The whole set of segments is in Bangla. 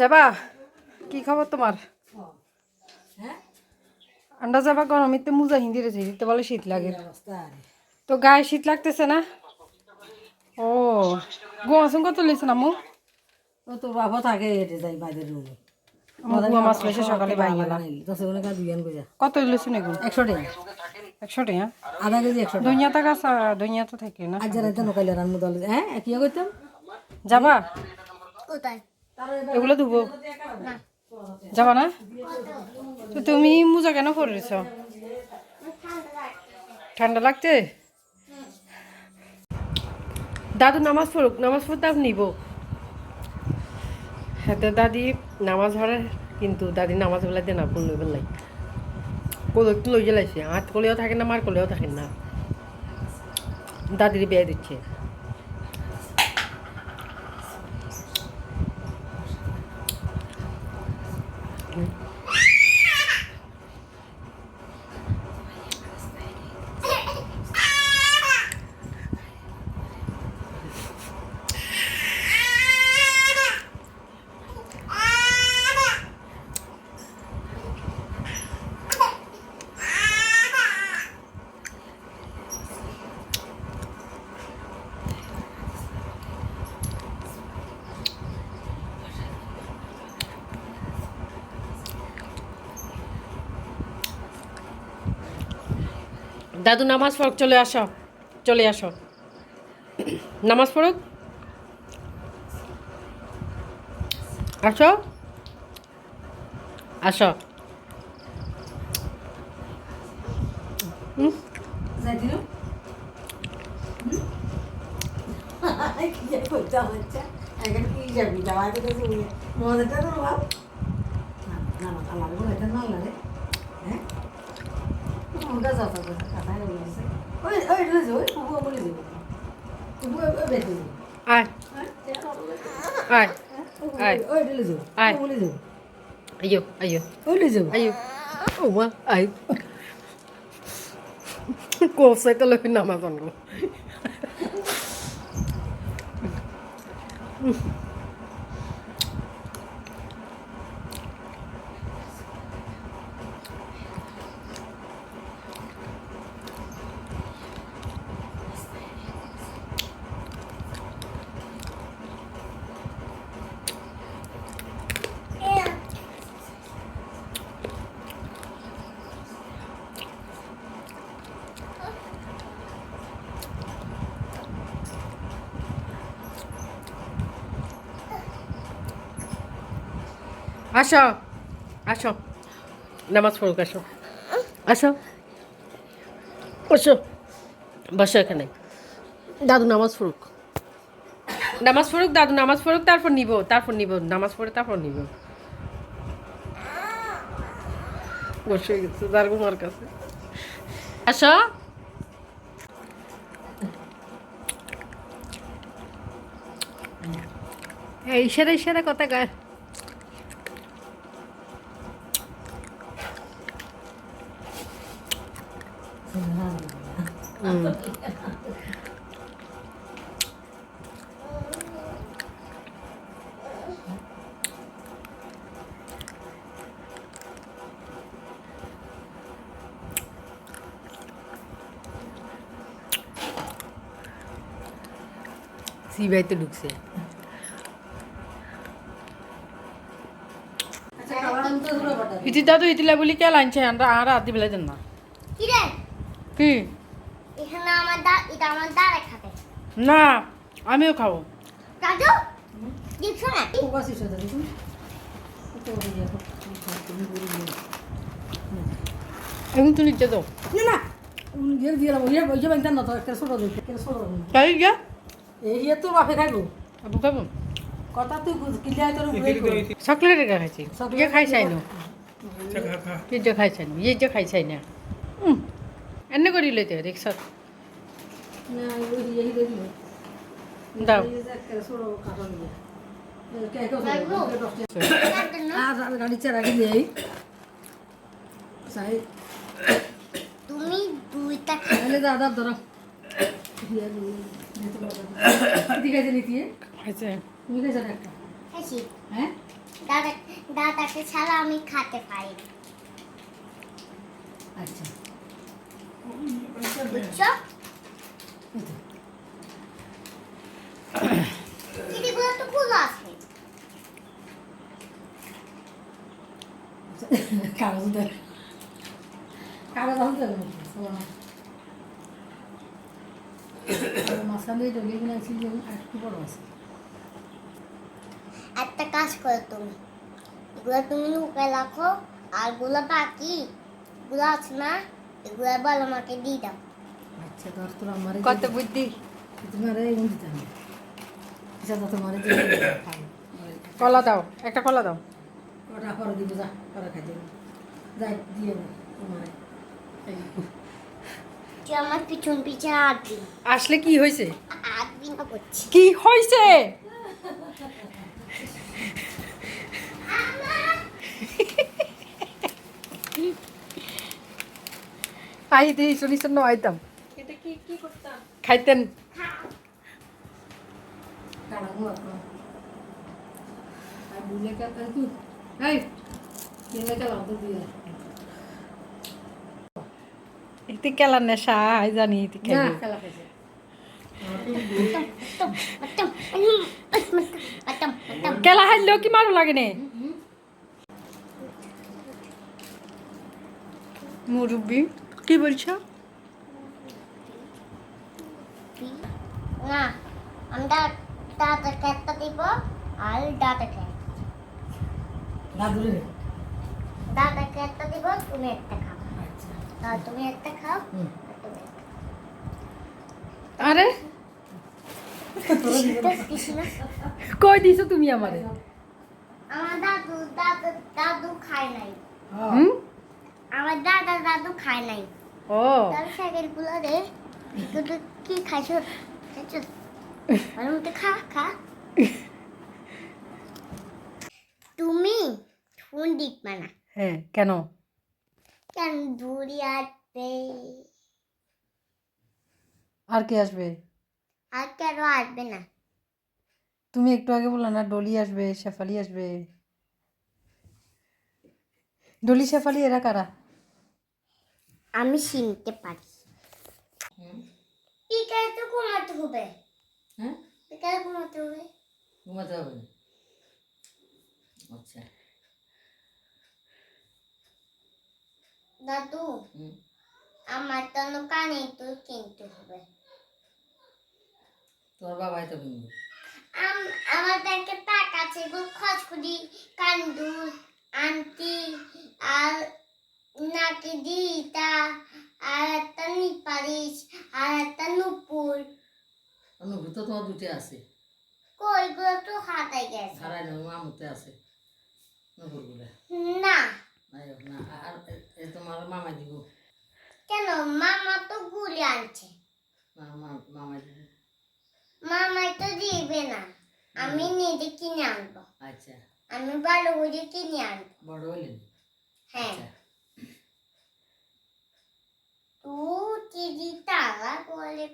যাবা? কি খবর তোমার? হ্যাঁ আন্ডা যাবা গরমিতে মুজা হিন্দি রেছে দিতে বলে শীত লাগে। তো গায়ে শীত লাগতেছে না? ও গোয়াসুন কত লেছে না মু? ও তো বাবা থাকে হেঁটে যাই বাইরের রুমে। সকালে কত লেছে নাকি? একশো টাকা। একশো টাকা? আধা কেজি একশো টাকা। তো থাকে না আজ রাতে নকাইলে রান্না দল হ্যাঁ কি করতাম যাবা? এগুলো ধুবো। যাবা না? তো তুমি মোজা কেন পরেছ? ঠান্ডা লাগছে? দাদু নামাজ পড়ুক, নামাজ পড়তে আপনি নিব। হ্যাঁ দাদি নামাজ পড়ে, কিন্তু দাদি নামাজ বেলা দেনা পড়ল বেলাই একটু লই জ্বালাইছে হাত কলেও থাকে না, মার কলেও থাকে না। দাদির বিয়ে দিচ্ছে। দাদু, নামাজ পড়ুক, চলে আসো চলে আসো। নামাজ পড়ুক। আসো। আসো। কি যাবি যাওয়া তো কিছু তো না না বলে এটা না লাগে ওটা যাও তো কথা বলেছে ওই ওই দেব কুবু ওই আয়। বলে দেব আইয়ো ওই রে যাও আইয়ো ও মা আই কোসাই তো লই নামাজ আসো। আসো। নামাজ পড়ুক, আসো। আসো। বসো। বসো এখানে। দাদু, নামাজ পড়ুক। নামাজ পড়ুক, দাদু, নামাজ পড়ুক, তারপর নিব তারপর নিব, নামাজ পড়ে তারপর নিব। বসে গেছে দারগুমার কাছে। আসো। ইশারা ইশারা কথা গায় সিবাইতে ঢুকছে আচ্ছা খাবার তো পুরো বটা ইতি দাদু ইতিলা বলি কে লাইনছে আমরা আর রাতি বেলা দেন না কি রে কি এখানে আমার দা এটা আমার দাঁড়ে খাবে না আমিও খাব। দাদু দেখছ না। দাদু এখন তুই নিচে দাও। না না। ইয়ে দিয়ে ওই ওই যে ব্যাংকটা না তো একটা ছোট দিই একটা ছোট দিই তাই গা এই ইয়ে তো বাপে খাইবো। আবু খাব? কথা তুই তোর চকলেট খাইছি ইয়ে না। ইয়ে না। ইয়ে যে খাই না। হুম এনে করি লইতে রিক্সা না ওই দিয়ে দিল দাও। গাড়ি চারা তুমি দুইটা তাহলে দাদা ধরো ঠিক আছে নিতি তুমি খাইছো একটা? খাইছি। হ্যাঁ দাদু ছাড়া আমি খেতে পারি আচ্ছা। বুঝছ চিঠিগুলো তো খোলা আছে কাগজ দেখ কাগজ আছে মাঝখান দিয়ে ডলিয়ে কিনে আছি যেমন একটু বড় আছে একটা কাজ করো তুমি এগুলো তুমি লুকায় রাখো আরগুলো বাকি গুলো আছে না এগুলো বলো আমাকে দিয়ে দাও। আচ্ছা তোর তোর আমার কত বুদ্ধি? তোমার এই দিতে হবে আচ্ছা তোমার কলা দাও একটা কলা দাও। ওটা পরে দিব যা পরে খাই দেবো। দিয়ে তোমার। তুই আমার পিছন পিছন আটবি আসলে কি হয়েছে? না করছি। কি হয়েছে? আই দিই শুনিস না আইতাম খাইতেন। ইতি কেলা নেশা আই জানি ইতি খেলা। কেলা হাইলেও কি মারো লাগে নে? মুরব্বি কি বলছো? না আমরা দিব আর খেয়ে দিব তুমি একটা খাও। আচ্ছা। আর তুমি একটা খাও তুমি একটা আরে? কই দিছো তুমি আমারে? আমার দাদু দাদু দাদু খায় নাই। আমার দাদা দাদু খায় নাই। ও। তাহলে সাইকেল কিন্তু কি খাইছো খাইছো আর মধ্যে খা খা তুমি ফোন দেখবা না হ্যাঁ কেন? কেন দূরে আসবে আর কে আসবে? আর কেন আসবে না তুমি একটু আগে বললে না ডলি আসবে শেফালি আসবে। ডলি শেফালি এরা কারা? আমি চিনতে পারি। বিকালে তো ঘুমাতে হবে। হ্যাঁ? বিকালে ঘুমাতে হবে। ঘুমাতে হবে আচ্ছা। দাদু হুম। আমার জন্য কানে তো কিনতে হবে। তোর বাবাই তো কিনবে। আম- আমার ব্যাংকে টাকা আছে এগুলো খরচ করি কান্দুল আন্টি আর নাকি দিতা? আর একটা নিপারিশ আর একটা নুপুর। অনুভূত তোমার দুটো আছে। কইগুলো তো হাতাই গেছে। হারাই না মামুতে আছে। নকুরগুলা না। না আর তোমার মামা দিব। কেন? মামা তো ঘুরে আনছে। না মা- মামা দিব। মামাই তো দিবে না। আমি নিজে কিনে আনব। আচ্ছা। আমি ভালো করে কিনে আনব। বড় হইলেন? হ্যাঁ। তু চিজি তালা করে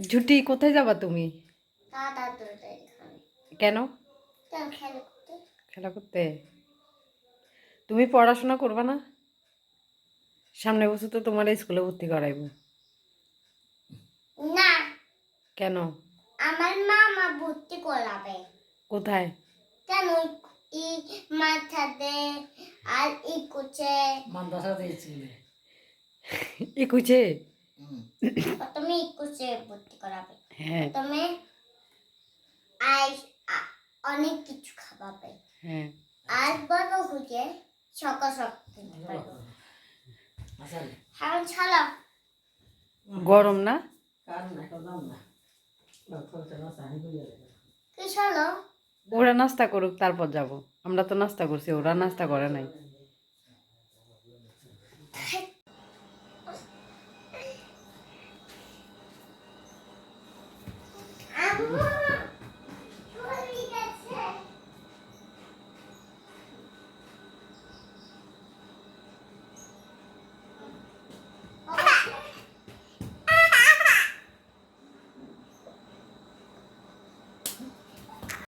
ঝুটি কোথায় যাবা তুমি? কেন? খেলা করতে? তুমি পড়াশোনা করবা না? সামনে বছর তো তোমার স্কুলে ভর্তি করাইব। না। কেন? আমার মামা ভর্তি করাবে। কোথায়? কেন? ই মাথাতে আর ই কুচে। হুম। তুমি ই কুচে ভর্তি করাবে। হ্যাঁ। তুমি আইস অনেক কিছু খাওয়াবে। হ্যাঁ। আর বড় হয়ে সকাল সকাল আচ্ছা ছাড়া। গরম না? কার না কি চলো ওরা নাস্তা করুক তারপর যাব। আমরা তো নাস্তা করছি ওরা নাস্তা করে নাই। আম্মু!